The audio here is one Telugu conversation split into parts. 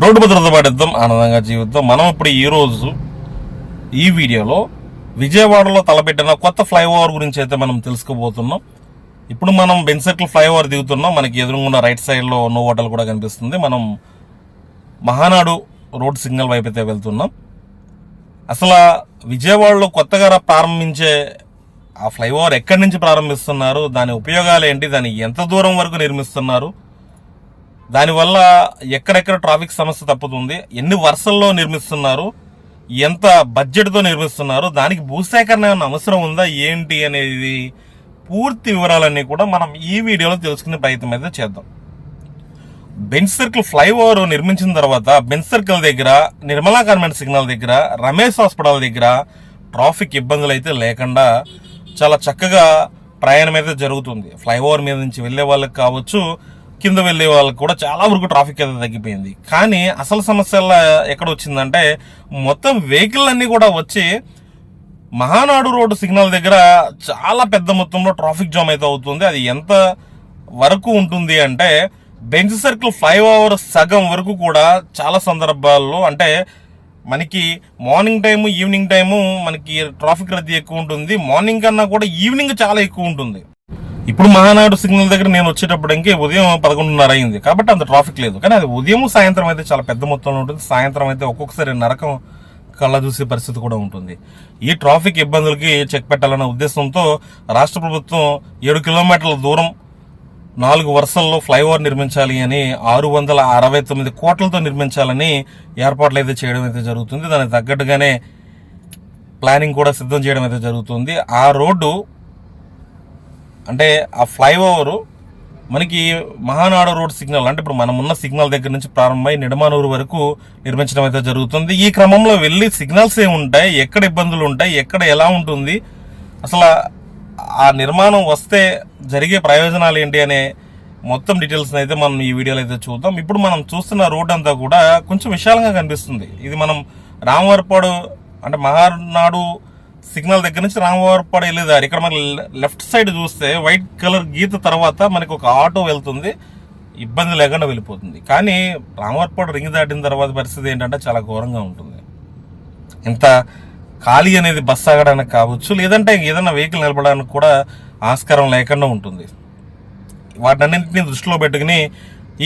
రోడ్డు భద్రత పాటిద్దాం ఆనందంగా జీవిద్దాం. మనం ఇప్పుడు ఈ రోజు ఈ వీడియోలో విజయవాడలో తలపెట్టిన కొత్త ఫ్లైఓవర్ గురించి అయితే మనం తెలుసుకోబోతున్నాం. ఇప్పుడు మనం బెన్ ఫ్లైఓవర్ దిగుతున్నాం. మనకి ఎదురుగున్న రైట్ సైడ్లో నో హోటల్ కూడా కనిపిస్తుంది. మనం మహానాడు రోడ్ సిగ్నల్ వైపు అయితే వెళ్తున్నాం. అసలు విజయవాడలో కొత్తగా ప్రారంభించే ఆ ఫ్లైఓవర్ ఎక్కడి నుంచి ప్రారంభిస్తున్నారు? దాని ఉపయోగాలు ఏంటి? దాన్ని ఎంత దూరం వరకు నిర్మిస్తున్నారు? దానివల్ల ఎక్కడెక్కడ ట్రాఫిక్ సమస్య తప్పుతుంది ఎన్ని వరుసల్లో నిర్మిస్తున్నారు ఎంత బడ్జెట్తో నిర్మిస్తున్నారు దానికి భూసేకరణ ఏమైనా అవసరం ఉందా ఏంటి అనేది పూర్తి వివరాలన్నీ కూడా మనం ఈ వీడియోలో తెలుసుకునే ప్రయత్నం అయితే చేద్దాం. బెంచ్ సర్కిల్ ఫ్లైఓవర్ నిర్మించిన తర్వాత బెంచ్ సర్కిల్ దగ్గర నిర్మలా గవర్నమెంట్ సిగ్నల్ దగ్గర రమేష్ హాస్పిటల్ దగ్గర ట్రాఫిక్ ఇబ్బందులు అయితే లేకుండా చాలా చక్కగా ప్రయాణం అయితే జరుగుతుంది. ఫ్లైఓవర్ మీద నుంచి వెళ్ళే వాళ్ళకి కావచ్చు కింద వెళ్ళే వాళ్ళకి కూడా చాలా వరకు ట్రాఫిక్ అయితే తగ్గిపోయింది. కానీ అసలు సమస్యల ఎక్కడ వచ్చిందంటే మొత్తం వెహికల్ అన్నీ కూడా వచ్చి మహానాడు రోడ్డు సిగ్నల్ దగ్గర చాలా పెద్ద మొత్తంలో ట్రాఫిక్ జామ్ అయితే అవుతుంది. అది ఎంత వరకు ఉంటుంది అంటే బెంచ్ సర్కిల్ ఫ్లైఓవర్ సగం వరకు కూడా చాలా సందర్భాల్లో అంటే మనకి మార్నింగ్ టైము ఈవినింగ్ టైము మనకి ట్రాఫిక్ రద్దీ ఎక్కువ ఉంటుంది. మార్నింగ్ కన్నా కూడా ఈవినింగ్ చాలా ఎక్కువ ఉంటుంది. ఇప్పుడు మహానాడు సిగ్నల్ దగ్గర నేను వచ్చేటప్పటికి ఉదయం పదకొండున్నర అయింది. కాబట్టి అంత ట్రాఫిక్ లేదు. కానీ అది ఉదయం సాయంత్రం అయితే చాలా పెద్ద మొత్తంలో ఉంటుంది. సాయంత్రం అయితే ఒక్కొక్కసారి నరకం కళ్ళ చూసే పరిస్థితి కూడా ఉంటుంది. ఈ ట్రాఫిక్ ఇబ్బందులకి చెక్ పెట్టాలన్న ఉద్దేశంతో రాష్ట్ర ప్రభుత్వం ఏడు కిలోమీటర్ల దూరం నాలుగు వరుసల్లో ఫ్లైఓవర్ నిర్మించాలి అని ఆరు వందల అరవై తొమ్మిది కోట్లతో నిర్మించాలని ఏర్పాట్లు అయితే చేయడం అయితే జరుగుతుంది. దానికి తగ్గట్టుగానే ప్లానింగ్ కూడా సిద్ధం చేయడం అయితే జరుగుతుంది. ఆ రోడ్డు అంటే ఆ ఫ్లైఓవరు మనకి మహానాడు రోడ్ సిగ్నల్ అంటే ఇప్పుడు మనం ఉన్న సిగ్నల్ దగ్గర నుంచి ప్రారంభమై నిడమానూరు వరకు నిర్మించడం అయితే జరుగుతుంది. ఈ క్రమంలో వెళ్ళి సిగ్నల్స్ ఏ ఉంటాయి ఎక్కడ ఇబ్బందులు ఉంటాయి ఎక్కడ ఎలా ఉంటుంది అసలు ఆ నిర్మాణం వస్తే జరిగే ప్రయోజనాలు ఏంటి అనే మొత్తం డీటెయిల్స్ అయితే మనం ఈ వీడియోలో అయితే చూద్దాం. ఇప్పుడు మనం చూస్తున్న రోడ్ అంతా కూడా కొంచెం విశాలంగా కనిపిస్తుంది. ఇది మనం రామవరపాడు అంటే మహానాడు సిగ్నల్ దగ్గర నుంచి రామవరపాడు వెళ్ళే దారి. ఇక్కడ మన లెఫ్ట్ సైడ్ చూస్తే వైట్ కలర్ గీత తర్వాత మనకు ఒక ఆటో వెళ్తుంది. ఇబ్బంది లేకుండా వెళ్ళిపోతుంది. కానీ రామవరపాడు రింగ్ దాటిన తర్వాత పరిస్థితి ఏంటంటే చాలా ఘోరంగా ఉంటుంది. ఇంత ఖాళీ అనేది బస్ ఆగడానికి కావచ్చు లేదంటే ఏదైనా వెహికల్ నిలబడడానికి కూడా ఆస్కారం లేకుండా ఉంటుంది. వాటన్నింటినీ దృష్టిలో పెట్టుకుని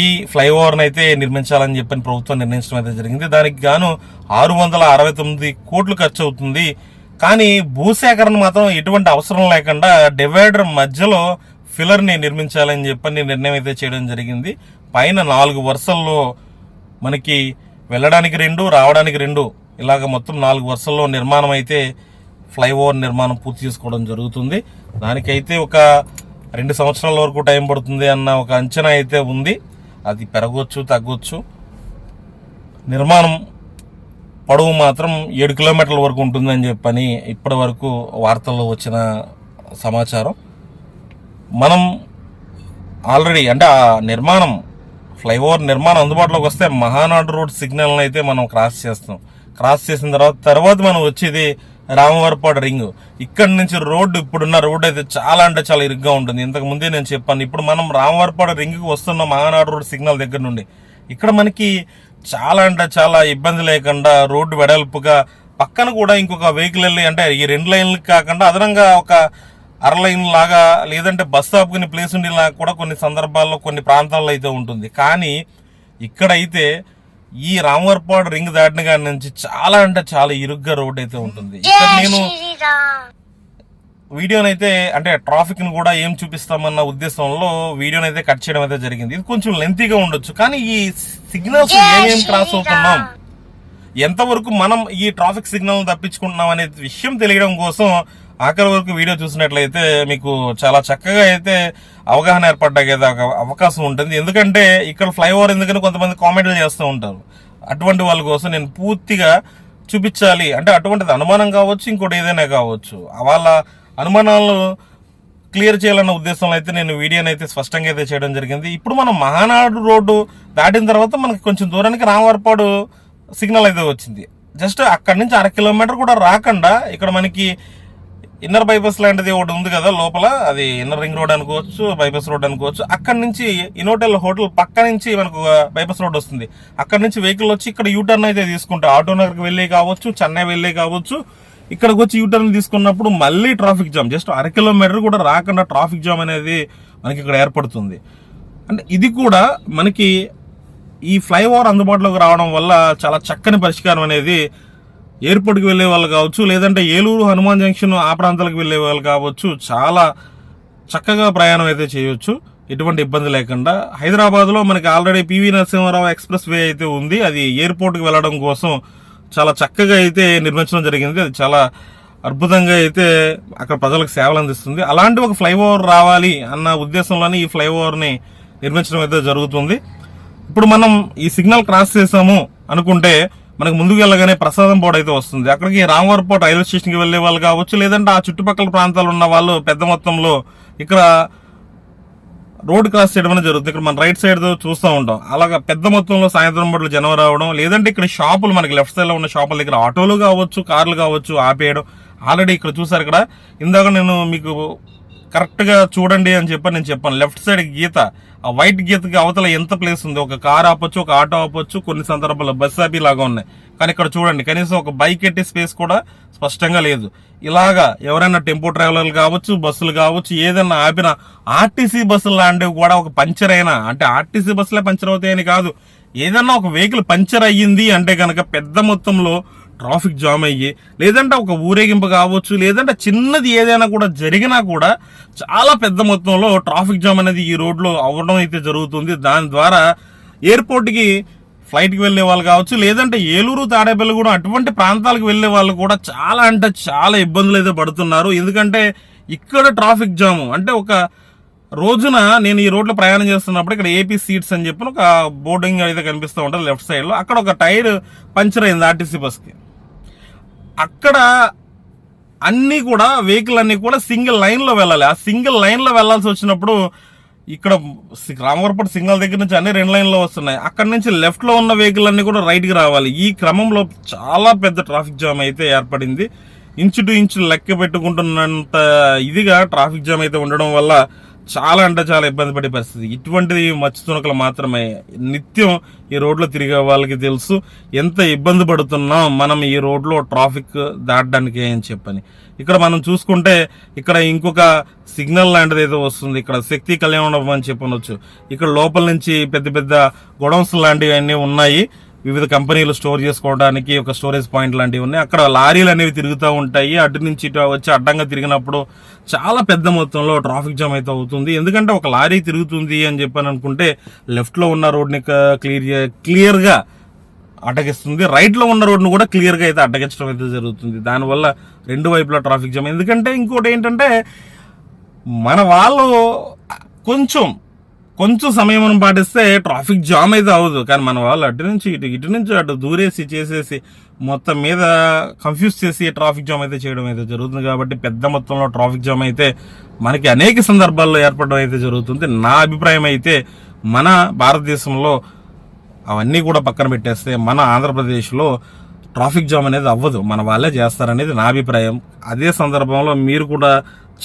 ఈ ఫ్లైఓవర్ని అయితే నిర్మించాలని చెప్పని ప్రభుత్వం నిర్ణయించడం అయితే జరిగింది. దానికి గాను ఆరు వందల అరవై తొమ్మిది కోట్లు ఖర్చు అవుతుంది కానీ భూసేకరణ మాత్రం ఎటువంటి అవసరం లేకుండా డివైడర్ మధ్యలో ఫిల్లర్ని నిర్మించాలని చెప్పని నిర్ణయం అయితే చేయడం జరిగింది. పైన నాలుగు వరుసల్లో మనకి వెళ్ళడానికి రెండు రావడానికి రెండు ఇలాగ మొత్తం నాలుగు వరుసల్లో నిర్మాణం అయితే ఫ్లైఓవర్ నిర్మాణం పూర్తి చేసుకోవడం జరుగుతుంది. దానికైతే ఒక రెండు సంవత్సరాల వరకు టైం పడుతుంది అన్న ఒక అంచనా అయితే ఉంది. అది పెరగవచ్చు తగ్గొచ్చు. నిర్మాణం పొడవు మాత్రం ఏడు కిలోమీటర్ల వరకు ఉంటుందని చెప్పని ఇప్పటి వరకు వార్తల్లో వచ్చిన సమాచారం. మనం ఆల్రెడీ అంటే ఆ నిర్మాణం ఫ్లైఓవర్ నిర్మాణం అందుబాటులోకి వస్తే మహానాడు రోడ్ సిగ్నల్ని అయితే మనం క్రాస్ చేస్తాం. క్రాస్ చేసిన తర్వాత తర్వాత మనం వచ్చేది రామవరపాడు రింగ్. ఇక్కడ నుంచి రోడ్డు ఇప్పుడున్న రోడ్డు అయితే చాలా అంటే చాలా ఇరుగ్గా ఉంటుంది. ఇంతకు ముందే నేను చెప్పాను ఇప్పుడు మనం రామవరపాడు రింగ్కి వస్తున్న మహానాడు రోడ్ సిగ్నల్ దగ్గర నుండి. ఇక్కడ మనకి చాలా అంటే చాలా ఇబ్బంది లేకుండా రోడ్డు వెడల్పుగా పక్కన కూడా ఇంకొక వెహికల్ వెళ్ళి అంటే ఈ రెండు లైన్లు కాకుండా అదనంగా ఒక అర లైన్ లాగా లేదంటే బస్ స్టాప్ కొన్ని ప్లేస్ ఉండేలా కూడా కొన్ని సందర్భాల్లో కొన్ని ప్రాంతాల్లో అయితే ఉంటుంది. కానీ ఇక్కడైతే ఈ రామవరపాడు రింగ్ దాటిన కాడి నుంచి చాలా అంటే చాలా ఇరుగ్గా రోడ్ అయితే ఉంటుంది. ఇక్కడ నేను వీడియోనైతే అంటే ట్రాఫిక్ని కూడా ఏం చూపిస్తామన్న ఉద్దేశంలో వీడియోనైతే కట్ చేయడం అయితే జరిగింది. ఇది కొంచెం లెంతీగా ఉండొచ్చు. కానీ ఈ సిగ్నల్స్ ఏమేం క్రాస్ అవుతున్నాం? ఎంతవరకు మనం ఈ ట్రాఫిక్ సిగ్నల్ తప్పించుకుంటున్నాం అనే విషయం తెలియడం కోసం ఆఖరి వరకు వీడియో చూసినట్లయితే మీకు చాలా చక్కగా అయితే అవగాహన ఏర్పడ్డానికి అవకాశం ఉంటుంది. ఎందుకంటే ఇక్కడ ఫ్లైఓవర్ ఎందుకని కొంతమంది కామెంట్లు చేస్తూ ఉంటారు. అటువంటి వాళ్ళ కోసం నేను పూర్తిగా చూపించాలి. అంటే అటువంటిది అనుమానం కావచ్చు ఇంకోటి ఏదైనా కావచ్చు. వాళ్ళ అనుమానాలు క్లియర్ చేయాలన్న ఉద్దేశంలో అయితే నేను వీడియోని అయితే స్పష్టంగా అయితే చేయడం జరిగింది. ఇప్పుడు మనం మహానాడు రోడ్డు దాటిన తర్వాత మనకి కొంచెం దూరానికి రామవరపాడు సిగ్నల్ అయితే వచ్చింది. జస్ట్ అక్కడి నుంచి అర కిలోమీటర్ కూడా రాకుండా ఇక్కడ మనకి ఇన్నర్ బైపాస్ లాంటిది ఒకటి ఉంది కదా లోపల అది ఇన్నర్ రింగ్ రోడ్ అనుకోవచ్చు బైపాస్ రోడ్ అనుకోవచ్చు. అక్కడ నుంచి ఇనోటెల్ హోటల్ పక్క నుంచి మనకు బైపాస్ రోడ్ వస్తుంది. అక్కడ నుంచి వెహికల్ వచ్చి ఇక్కడ యూటర్న్ అయితే తీసుకుంటా. ఆటో నగర్కి వెళ్ళే కావచ్చు చెన్నై వెళ్ళే కావచ్చు ఇక్కడికి వచ్చి యూటర్న్ తీసుకున్నప్పుడు మళ్ళీ ట్రాఫిక్ జామ్ జస్ట్ అర కిలోమీటర్ కూడా రాకుండా ట్రాఫిక్ జామ్ అనేది మనకి ఇక్కడ ఏర్పడుతుంది. అంటే ఇది కూడా మనకి ఈ ఫ్లైఓవర్ అందుబాటులోకి రావడం వల్ల చాలా చక్కని పరిష్కారం అనేది ఎయిర్పోర్ట్కి వెళ్ళే వాళ్ళు కావచ్చు లేదంటే ఏలూరు హనుమాన్ జంక్షన్ ఆ ప్రాంతాలకు వెళ్ళే వాళ్ళు కావచ్చు చాలా చక్కగా ప్రయాణం అయితే చేయొచ్చు. ఎటువంటి ఇబ్బంది లేకుండా. హైదరాబాద్లో మనకి already PV Narasimha Rao expressway అయితే ఉంది. అది ఎయిర్పోర్ట్కి వెళ్ళడం కోసం చాలా చక్కగా అయితే నిర్మించడం జరిగింది. అది చాలా అద్భుతంగా అయితే అక్కడ ప్రజలకు సేవలు అందిస్తుంది. అలాంటి ఒక ఫ్లైఓవర్ రావాలి అన్న ఉద్దేశంలోనే ఈ ఫ్లైఓవర్ని నిర్మించడం అయితే జరుగుతుంది. ఇప్పుడు మనం ఈ సిగ్నల్ క్రాస్ చేసాము అనుకుంటే మనకు ముందుకు వెళ్ళగానే ప్రసాదం పోటు అయితే వస్తుంది. అక్కడికి రామవరపోట రైల్వే స్టేషన్కి వెళ్ళే వాళ్ళు కావచ్చు లేదంటే ఆ చుట్టుపక్కల ప్రాంతాలు ఉన్న వాళ్ళు పెద్ద మొత్తంలో ఇక్కడ రోడ్ క్రాస్ చేయడం అనేది జరుగుతుంది. ఇక్కడ మన రైట్ సైడ్ చూస్తూ ఉంటాం. అలాగా పెద్ద మొత్తంలో సాయంత్రం పట్ల జనం రావడం లేదంటే ఇక్కడ షాపులు మనకి లెఫ్ట్ సైడ్లో ఉన్న షాపుల దగ్గర ఆటోలు కావచ్చు కార్లు కావచ్చు ఆపేయడం. ఆల్రెడీ ఇక్కడ చూసారు ఇక్కడ ఇందాక నేను మీకు కరెక్ట్గా చూడండి అని చెప్పి నేను చెప్పాను. లెఫ్ట్ సైడ్ గీత ఆ వైట్ గీతకి అవతల ఎంత ప్లేస్ ఉంది? ఒక కార్ ఆపొచ్చు ఒక ఆటో ఆపొచ్చు కొన్ని సందర్భాల్లో బస్ ఆపి లాగా ఉన్నాయి. కానీ ఇక్కడ చూడండి కనీసం ఒక బైక్ ఎట్టే స్పేస్ కూడా స్పష్టంగా లేదు. ఇలాగా ఎవరైనా టెంపో ట్రావెలర్లు కావచ్చు బస్సులు కావచ్చు ఏదైనా ఆపిన ఆర్టీసీ బస్సులు లాంటివి కూడా ఒక పంచర్ అయినా అంటే ఆర్టీసీ బస్సులే పంచర్ అవుతాయని కాదు. ఏదన్నా ఒక వెహికల్ పంచర్ అయ్యింది అంటే కనుక పెద్ద మొత్తంలో ట్రాఫిక్ జామ్ అయ్యి లేదంటే ఒక ఊరేగింపు కావచ్చు లేదంటే చిన్నది ఏదైనా కూడా జరిగినా కూడా చాలా పెద్ద మొత్తంలో ట్రాఫిక్ జామ్ అనేది ఈ రోడ్లో అవ్వడం అయితే జరుగుతుంది. దాని ద్వారా ఎయిర్పోర్ట్కి ఫ్లైట్కి వెళ్ళే వాళ్ళు కావచ్చు లేదంటే ఏలూరు తాడేపల్లి కూడా అటువంటి ప్రాంతాలకు వెళ్ళే వాళ్ళు కూడా చాలా అంటే చాలా ఇబ్బందులు అయితే పడుతున్నారు. ఎందుకంటే ఇక్కడ ట్రాఫిక్ జాము. అంటే ఒక రోజున నేను ఈ రోడ్లో ప్రయాణం చేస్తున్నప్పుడు ఇక్కడ ఏపీ సీట్స్ అని చెప్పి ఒక బోర్డింగ్ అయితే కనిపిస్తూ ఉంటుంది లెఫ్ట్ సైడ్లో. అక్కడ ఒక టైర్ పంచర్ అయింది ఆర్టీసీ బస్కి. అక్కడ అన్నీ కూడా వెహికల్ అన్నీ కూడా సింగిల్ లైన్లో వెళ్ళాలి. ఆ సింగిల్ లైన్లో వెళ్ళాల్సి వచ్చినప్పుడు ఇక్కడ రామవరపట్ సిగ్నల్ దగ్గర నుంచి అన్ని రెండు లైన్లో వస్తున్నాయి. అక్కడ నుంచి లెఫ్ట్లో ఉన్న వెహికల్ అన్ని కూడా రైట్కి రావాలి. ఈ క్రమంలో చాలా పెద్ద ట్రాఫిక్ జామ్ అయితే ఏర్పడింది. ఇంచు టు ఇంచు లెక్క పెట్టుకుంటున్నంత ఇదిగా ట్రాఫిక్ జామ్ అయితే ఉండడం వల్ల చాలా అంటే చాలా ఇబ్బంది పడే పరిస్థితి. ఇటువంటిది మచ్చు తునకలు మాత్రమే. నిత్యం ఈ రోడ్లో తిరిగే వాళ్ళకి తెలుసు ఎంత ఇబ్బంది పడుతున్నాం మనం ఈ రోడ్లో ట్రాఫిక్ దాటడానికి అని చెప్పని. ఇక్కడ మనం చూసుకుంటే ఇక్కడ ఇంకొక సిగ్నల్ లాంటిది ఏదో వస్తుంది. ఇక్కడ శక్తి కళ్యాణం అని చెప్పనొచ్చు. ఇక్కడ లోపల నుంచి పెద్ద పెద్ద గొడౌన్స్ లాంటివి అన్నీ ఉన్నాయి. వివిధ కంపెనీలు స్టోర్ చేసుకోవడానికి ఒక స్టోరేజ్ పాయింట్ లాంటివి ఉన్నాయి. అక్కడ లారీలు అనేవి తిరుగుతూ ఉంటాయి. అటు నుంచి ఇటు వచ్చి అడ్డంగా తిరిగినప్పుడు చాలా పెద్ద మొత్తంలో ట్రాఫిక్ జామ్ అయితే అవుతుంది. ఎందుకంటే ఒక లారీ తిరుగుతుంది అని చెప్పాను అనుకుంటే లెఫ్ట్లో ఉన్న రోడ్ని క్లియర్ క్లియర్గా అడ్డగిస్తుంది ఉన్న రోడ్ను కూడా క్లియర్గా అయితే అడ్డగించడం అయితే జరుగుతుంది. దానివల్ల రెండు వైపులా ట్రాఫిక్ జామ్. ఎందుకంటే ఇంకోటి ఏంటంటే మన వాళ్ళు కొంచెం కొంచెం సమయం పాటిస్తే ట్రాఫిక్ జామ్ అయితే అవ్వదు. కానీ మన వాళ్ళు అటు నుంచి ఇటు ఇటు నుంచి అటు దూరేసి చేసేసి మొత్తం మీద కన్ఫ్యూజ్ చేసి ట్రాఫిక్ జామ్ అయితే చేయడం అయితే జరుగుతుంది. కాబట్టి పెద్ద మొత్తంలో ట్రాఫిక్ జామ్ అయితే మనకి అనేక సందర్భాల్లో ఏర్పడడం అయితే జరుగుతుంది. నా అభిప్రాయం అయితే మన భారతదేశంలో అవన్నీ కూడా పక్కన పెట్టేస్తే మన ఆంధ్రప్రదేశ్లో ట్రాఫిక్ జామ్ అనేది అవ్వదు. మన వాళ్ళే చేస్తారనేది నా అభిప్రాయం. అదే సందర్భంలో మీరు కూడా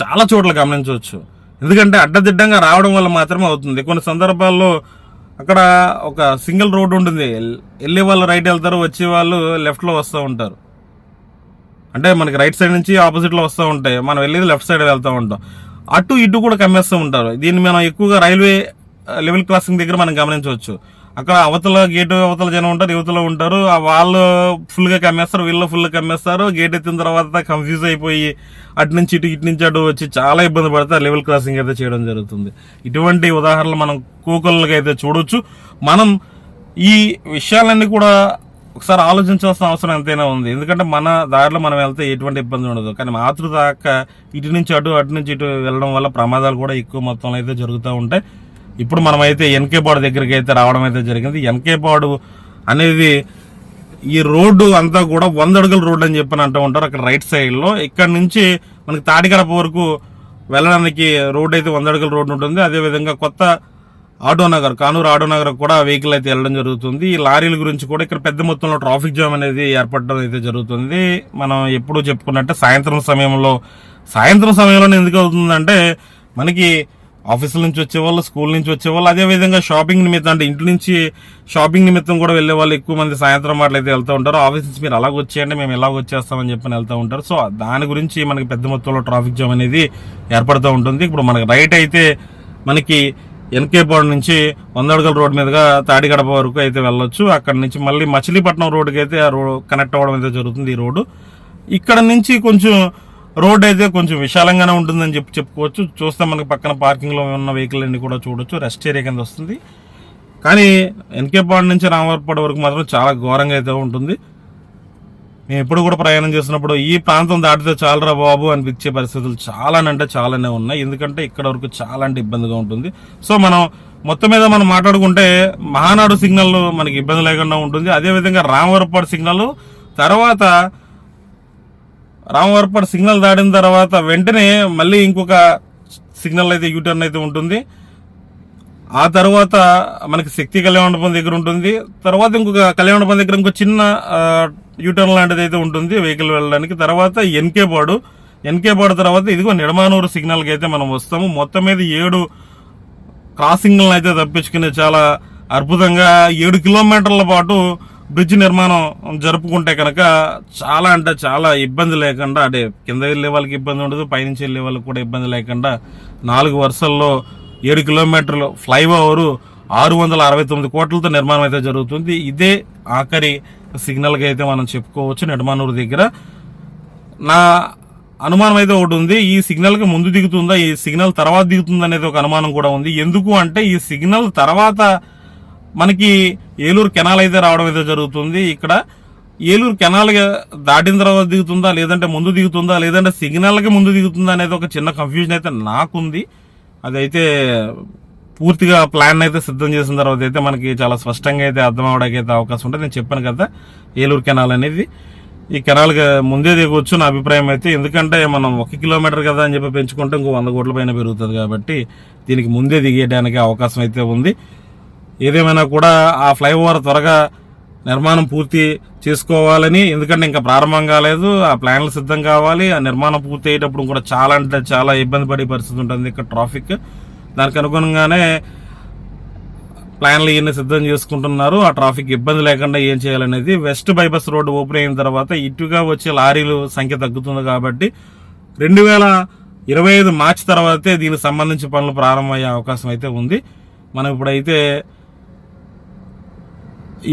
చాలా చోట్ల గమనించవచ్చు. ఎందుకంటే అడ్డదిడ్డంగా రావడం వల్ల మాత్రమే అవుతుంది. కొన్ని సందర్భాల్లో అక్కడ ఒక సింగిల్ రోడ్ ఉంటుంది. వెళ్ళే వాళ్ళు రైట్ వెళ్తారు వచ్చే వాళ్ళు లెఫ్ట్లో వస్తూ ఉంటారు. అంటే మనకి రైట్ సైడ్ నుంచి ఆపోజిట్లో వస్తూ ఉంటాయి. మనం వెళ్ళేది లెఫ్ట్ సైడ్ వెళ్తూ ఉంటాం. అటు ఇటు కూడా కమ్మేస్తూ ఉంటారు. దీన్ని మనం ఎక్కువగా రైల్వే లెవెల్ క్రాసింగ్ దగ్గర మనం గమనించవచ్చు. అక్కడ అవతల గేట్ అవతల జనం ఉంటారు యువతలో ఉంటారు. ఆ వాళ్ళు ఫుల్గా కమ్మేస్తారు వీళ్ళు ఫుల్ కమ్మేస్తారు. గేట్ ఎత్తిన తర్వాత కన్ఫ్యూజ్ అయిపోయి అటు నుంచి ఇటు ఇటు నుంచి అటు వచ్చి చాలా ఇబ్బంది పడతారు. లెవెల్ క్రాసింగ్ అయితే చేయడం జరుగుతుంది. ఇటువంటి ఉదాహరణలు మనం కోకొల్లకి అయితే చూడొచ్చు. మనం ఈ విషయాలన్నీ కూడా ఒకసారి ఆలోచించాల్సిన అవసరం ఎంతైనా ఉంది. ఎందుకంటే మన దారిలో మనం వెళ్తే ఎటువంటి ఇబ్బంది ఉండదు. కానీ మాతృ దాకా ఇటు నుంచి అటు అటు నుంచి ఇటు వెళ్ళడం వల్ల ప్రమాదాలు కూడా ఎక్కువ మొత్తంలో అయితే జరుగుతూ ఉంటాయి. ఇప్పుడు మనమైతే అయితే ఎన్కే పాడు దగ్గరికి అయితే రావడం అయితే జరిగింది. ఎన్కే పాడు అనేది ఈ రోడ్డు అంతా కూడా వంద అడుగుల రోడ్డు అని చెప్పని అంటూ ఉంటారు. అక్కడ రైట్ సైడ్లో. ఇక్కడ నుంచి మనకి తాడిగడప వరకు వెళ్ళడానికి రోడ్డు అయితే వంద అడుగుల రోడ్డు ఉంటుంది. అదే విధంగా కొత్త ఆటో నగర్ కానూరు ఆటో నగర్ కూడా వెహికల్ అయితే వెళ్ళడం జరుగుతుంది. ఈ లారీల గురించి కూడా ఇక్కడ పెద్ద మొత్తంలో ట్రాఫిక్ జామ్ అనేది ఏర్పడడం అయితే జరుగుతుంది. మనం ఎప్పుడు చెప్పుకున్నట్టే సాయంత్రం సమయంలో సాయంత్రం సమయంలోనే ఎందుకు అవుతుందంటే మనకి ఆఫీసుల నుంచి వచ్చేవాళ్ళు స్కూల్ నుంచి వచ్చేవాళ్ళు అదే విధంగా షాపింగ్ నిమిత్తం అంటే ఇంటి నుంచి షాపింగ్ నిమిత్తం కూడా వెళ్ళే వాళ్ళు ఎక్కువ మంది సాయంత్రం మాటలు అయితే వెళ్తూ ఉంటారు. ఆఫీస్ నుంచి మీరు అలాగ వచ్చేయండి మేము ఎలాగ వచ్చేస్తామని చెప్పని వెళ్తూ ఉంటారు. సో దాని గురించి మనకి పెద్ద మొత్తంలో ట్రాఫిక్ జామ్ అనేది ఏర్పడుతూ ఉంటుంది. ఇప్పుడు మనకి రైట్ అయితే మనకి ఎన్కే పాడు నుంచి వందడుగల రోడ్ మీదుగా తాడిగడప వరకు అయితే వెళ్ళొచ్చు. అక్కడ నుంచి మళ్ళీ మచిలీపట్నం రోడ్డుకి అయితే ఆ రోడ్ కనెక్ట్ అవ్వడం అయితే జరుగుతుంది ఈ రోడ్డు. ఇక్కడ నుంచి కొంచెం రోడ్ అయితే కొంచెం విశాలంగానే ఉంటుందని చెప్పి చెప్పుకోవచ్చు. చూస్తే మనకి పక్కన పార్కింగ్లో ఉన్న వెహికల్ అన్ని కూడా చూడొచ్చు. రెస్ట్ ఏరియా కింద వస్తుంది. కానీ ఎన్కే పాడు నుంచి రామవరపాడు వరకు మాత్రం చాలా ఘోరంగా అయితే ఉంటుంది. మేము ఎప్పుడు కూడా ప్రయాణం చేసినప్పుడు ఈ ప్రాంతం దాటితే చాలరా బాబు అనిపించే పరిస్థితులు చాలానంటే చాలానే ఉన్నాయి. ఎందుకంటే ఇక్కడ వరకు చాలా అంటే ఇబ్బందిగా ఉంటుంది. సో మనం మొత్తం మీద మనం మాట్లాడుకుంటే మహానాడు సిగ్నల్ మనకి ఇబ్బంది లేకుండా ఉంటుంది. అదేవిధంగా రామవరపాడు సిగ్నల్ తర్వాత రామవరపాడు సిగ్నల్ దాటిన తర్వాత వెంటనే మళ్ళీ ఇంకొక సిగ్నల్ అయితే యూటర్న్ అయితే ఉంటుంది. ఆ తర్వాత మనకి శక్తి కళ్యాణపం దగ్గర ఉంటుంది. తర్వాత ఇంకొక కళ్యాణపం దగ్గర ఇంకో చిన్న యూటర్న్ లాంటిది అయితే ఉంటుంది వెహికల్ వెళ్ళడానికి. తర్వాత ఎన్కే పాడు ఎన్కే పాడు తర్వాత ఇదిగో నిడమానూరు సిగ్నల్కి అయితే మనం వస్తాము. మొత్తం మీద ఏడు క్రాసింగ్లను అయితే తప్పించుకునే చాలా అద్భుతంగా ఏడు కిలోమీటర్ల పాటు బ్రిడ్జ్ నిర్మాణం జరుపుకుంటే కనుక చాలా అంటే చాలా ఇబ్బంది లేకుండా అంటే కింద వెళ్ళే వాళ్ళకి ఇబ్బంది ఉండదు పైనుంచి వెళ్ళే వాళ్ళకి కూడా ఇబ్బంది లేకుండా నాలుగు వరుసల్లో ఏడు కిలోమీటర్లు ఫ్లైఓవర్ ఆరు వందల అరవై తొమ్మిది కోట్లతో నిర్మాణం అయితే జరుగుతుంది. ఇదే ఆఖరి సిగ్నల్గా అయితే మనం చెప్పుకోవచ్చు నెడమానూరు దగ్గర. నా అనుమానం అయితే ఒకటి ఉంది ఈ సిగ్నల్కి ముందు దిగుతుందా ఈ సిగ్నల్ తర్వాత దిగుతుందా అనేది ఒక అనుమానం కూడా ఉంది. ఎందుకు అంటే ఈ సిగ్నల్ తర్వాత మనకి ఏలూరు కెనాల్ అయితే రావడం అయితే జరుగుతుంది. ఇక్కడ ఏలూరు కెనాల్ దాటిన తర్వాత దిగుతుందా లేదంటే ముందు దిగుతుందా లేదంటే సిగ్నల్కి ముందు దిగుతుందా అనేది ఒక చిన్న కన్ఫ్యూజన్ అయితే నాకుంది. అదైతే పూర్తిగా ప్లాన్ అయితే సిద్ధం చేసిన తర్వాత అయితే మనకి చాలా స్పష్టంగా అయితే అర్థం అవడానికి అయితే అవకాశం ఉంటుంది. నేను చెప్పాను కదా ఏలూరు కెనాల్ అనేది. ఈ కెనాల్కి ముందే దిగవచ్చు నా అభిప్రాయం అయితే. ఎందుకంటే మనం ఒక కిలోమీటర్ కదా అని చెప్పి పెంచుకుంటే ఇంకో వంద కోట్ల పైన పెరుగుతుంది కాబట్టి దీనికి ముందే దిగేయడానికి అవకాశం అయితే ఉంది. ఏదేమైనా కూడా ఆ ఫ్లైఓవర్ త్వరగా నిర్మాణం పూర్తి చేసుకోవాలని ఎందుకంటే ఇంకా ప్రారంభం కాలేదు ఆ ప్లాన్లు సిద్ధం కావాలి ఆ నిర్మాణం పూర్తి అయ్యేటప్పుడు కూడా చాలా అంటే చాలా ఇబ్బంది పడే పరిస్థితి ఉంటుంది ఇక్కడ ట్రాఫిక్. దానికి అనుగుణంగానే ప్లాన్లు ఇవన్నీ సిద్ధం చేసుకుంటున్నారు. ఆ ట్రాఫిక్ ఇబ్బంది లేకుండా ఏం చేయాలనేది వెస్ట్ బైపాస్ రోడ్డు ఓపెన్ అయిన తర్వాత ఇటుగా వచ్చే లారీలు సంఖ్య తగ్గుతుంది కాబట్టి రెండు వేల ఇరవై ఐదు మార్చి తర్వాతే దీనికి సంబంధించి పనులు ప్రారంభమయ్యే అవకాశం అయితే ఉంది. మనం ఇప్పుడైతే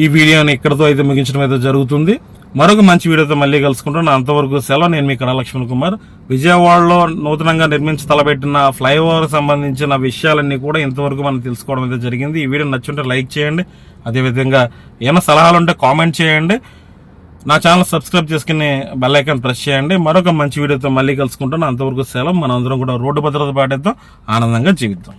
ఈ వీడియోని ఇక్కడతో అయితే ముగించడం అయితే జరుగుతుంది. మరొక మంచి వీడియోతో మళ్ళీ కలుసుకుంటాను అంతవరకు సెలవు. నేను మీ కళా లక్ష్మణ్ కుమార్. విజయవాడలో నూతనంగా నిర్మించి తలపెట్టిన ఫ్లైఓవర్ సంబంధించిన విషయాలన్నీ కూడా ఇంతవరకు మనం తెలుసుకోవడం అయితే జరిగింది. ఈ వీడియో నచ్చుంటే లైక్ చేయండి. అదేవిధంగా ఏమైనా సలహాలు ఉంటే కామెంట్ చేయండి. నా ఛానల్ సబ్స్క్రైబ్ చేసుకుని బెల్ ఐకాన్ ప్రెస్ చేయండి. మరొక మంచి వీడియోతో మళ్ళీ కలుసుకుంటాను అంతవరకు సెలవు. మనందరం కూడా రోడ్డు భద్రత పాటిద్దాం. ఆనందంగా జీవిద్దాం.